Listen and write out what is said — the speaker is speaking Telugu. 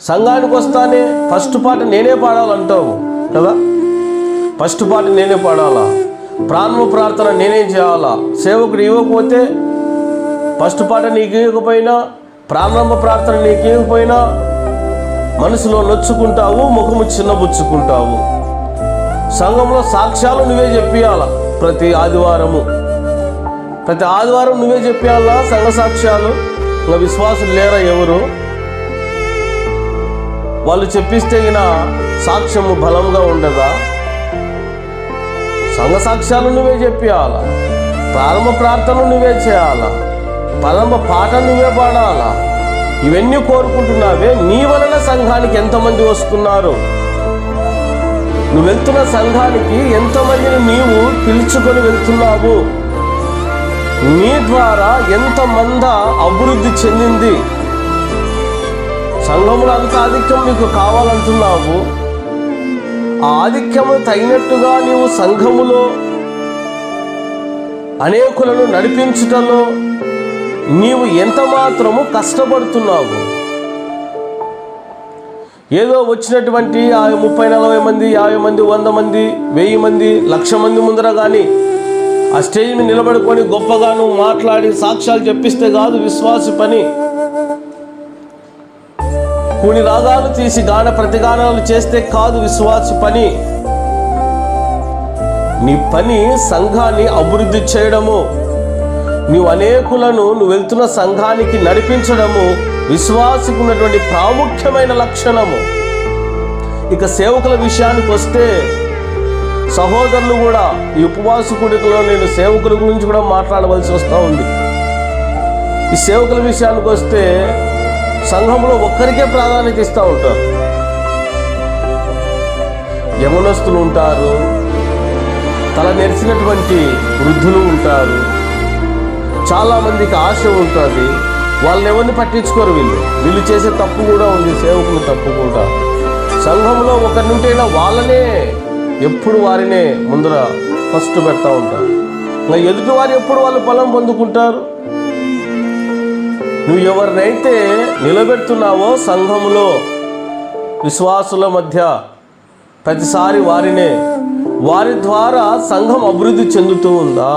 సంఘానికి వస్తానే ఫస్ట్ పాట నేనే పాడాలంటావు కదా? ఫస్ట్ పాట నేనే పాడాలా? ప్రాణము ప్రార్థన నేనేం చేయాలా? సేవకుడు ఇవ్వకపోతే ఫస్ట్ పాట నీకు ఇవ్వకపోయినా ప్రారంభ ప్రార్థన నీకు ఇవ్వకపోయినా మనసులో నొచ్చుకుంటావు ముఖము చిన్నబుచ్చుకుంటావు. సంఘంలో సాక్ష్యాలు నువ్వే చెప్పియాల ప్రతి ఆదివారము? ప్రతి ఆదివారం నువ్వే చెప్పాలా సంఘ సాక్ష్యాలు? ఇంకా విశ్వాసులు లేరా ఎవరు? వాళ్ళు చెప్పిస్తే గిన సాక్ష్యము బలంగా ఉండదా? సంఘ సాక్ష్యాలు నువ్వే చెప్పాలా ప్రారంభ ప్రార్థన నువ్వే చేయాలా ప్రారంభ పాట నువ్వే పాడాలా ఇవన్నీ కోరుకుంటున్నావే నీ వలన సంఘానికి ఎంతమంది వస్తున్నారు? నువ్వు వెళ్తున్న సంఘానికి ఎంతమందిని నీవు పిలుచుకొని వెళ్తున్నావు? నీ ద్వారా ఎంతమంద అభివృద్ధి చెందింది? సంఘములో అంత ఆధిక్యం నీకు కావాలంటున్నావు. ఆ ఆధిక్యము తగినట్టుగా నీవు సంఘములో అనేకులను నడిపించుటలో నీవు ఎంత మాత్రము కష్టపడుతున్నావు. ఏదో వచ్చినటువంటి ఆ ముప్పై నలభై మంది యాభై మంది వంద మంది వెయ్యి మంది లక్ష మంది ముందర కానీ ఆ స్టేజ్ మీద నిలబడుకొని గొప్పగా నువ్వు మాట్లాడి సాక్ష్యాలు చెప్పిస్తే కాదు విశ్వాసి పని. కొన్ని రాగాలు తీసి గాన ప్రతిగానాలు చేస్తే కాదు విశ్వాసి పని. నీ పని సంఘాన్ని అభివృద్ధి చేయడము. నీవు అనేకులను నువ్వు వెళ్తున్న సంఘానికి నడిపించడము విశ్వాసికి ఉన్నటువంటి ప్రాముఖ్యమైన లక్షణము. ఇక సేవకుల విషయానికి వస్తే సహోదరులు కూడా ఈ ఉపవాస నేను సేవకుల గురించి కూడా మాట్లాడవలసి వస్తూ ఉంది. ఈ సేవకుల విషయానికి వస్తే సంఘంలో ఒక్కరికే ప్రాధాన్యత ఇస్తూ ఉంటారు. యమనస్తులు ఉంటారు తల నెరిసినటువంటి వృద్ధులు ఉంటారు. చాలా మందికి ఆశ ఉంటుంది. వాళ్ళని ఎవరిని పట్టించుకోరు వీళ్ళు. వీళ్ళు చేసే తప్పు కూడా ఉంది సేవకులు తప్పు కూడా. సంఘంలో ఒకరినుంటైనా వాళ్ళనే ఎప్పుడు వారినే ముందర ఫస్ట్ పెడతా ఉంటారు. ఇంకా ఎదుటి వారు ఎప్పుడు వాళ్ళు ఫలం పొందుకుంటారు? నువ్వు ఎవరినైతే నిలబెడుతున్నావో సంఘములో విశ్వాసుల మధ్య ప్రతిసారి వారినే వారి ద్వారా సంఘం అభివృద్ధి చెందుతూ ఉందా?